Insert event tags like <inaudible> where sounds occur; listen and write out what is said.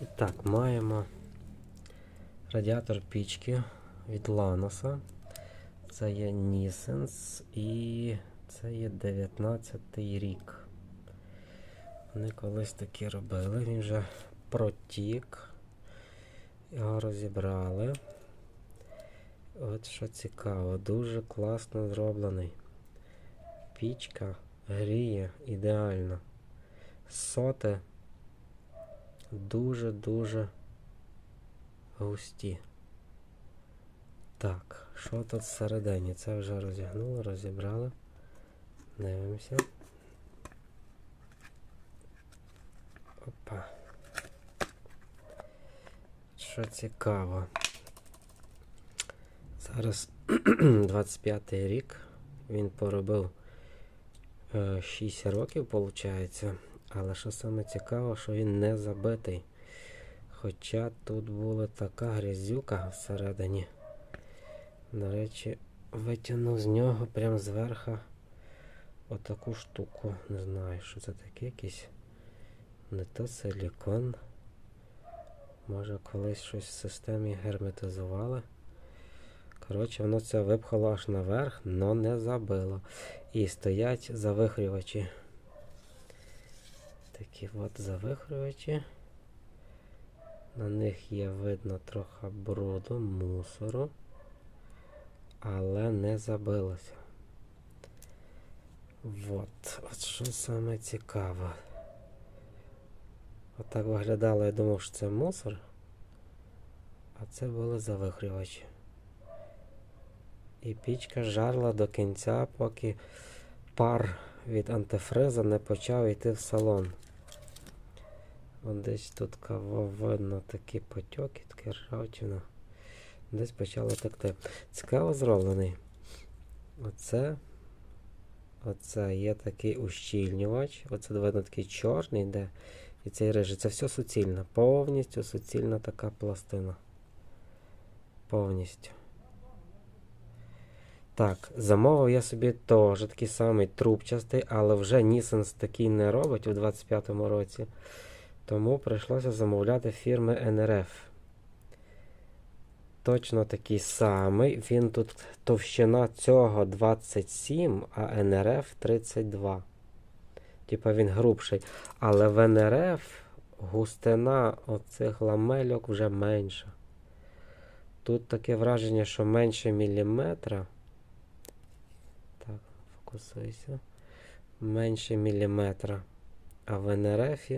І так, маємо радіатор пічки від Ланоса. Це є Нісенс і це є 19-й рік. Вони колись такі робили. Він вже протік. Його розібрали. От що цікаво, дуже класно зроблений. Пічка гріє ідеально. Соти дуже-дуже густі. Так, що тут всередині? Це вже розігнули, розібрали. Дивимося. Опа. Що цікаво. Зараз <clears throat> 25 й рік. Він поробив е, 6 років, виходить. Але що саме цікаво, що він не забитий. Хоча тут була така грязюка всередині. До речі, витягнув з нього прямо зверху отаку штуку. Не знаю, що це таке якийсь. Не то силікон. Може колись щось в системі герметизували. Коротше, воно це випхало аж наверх, але не забило. І стоять завихрювачі. Такі от завихрювачі. На них є видно трохи бруду, мусору, але не забилося. От, от що саме цікаве. Отак виглядало, я думав, що це мусор, а це були завихрювачі. І пічка жарла до кінця, поки пар від антифриза не почав йти в салон. От десь тут видно такі потьоки, таке ржавчина. Десь почало текти. Цікаво зроблений. Оце. Оце є такий ущільнювач. Оце видно такий чорний, де і цей рижий. Це все суцільно. Повністю суцільна така пластина. Повністю. Так, замовив я собі теж такий самий трубчастий, але вже Nissan такий не робить у 25-му році. Тому прийшлося замовляти фірми NRF. Точно такий самий. Він тут товщина цього 27, а NRF 32. Типа він грубший. Але в NRF густина оцих ламельок вже менша. Тут таке враження, що менше міліметра. Так, фокусуйся. Менше міліметра. А в НРФ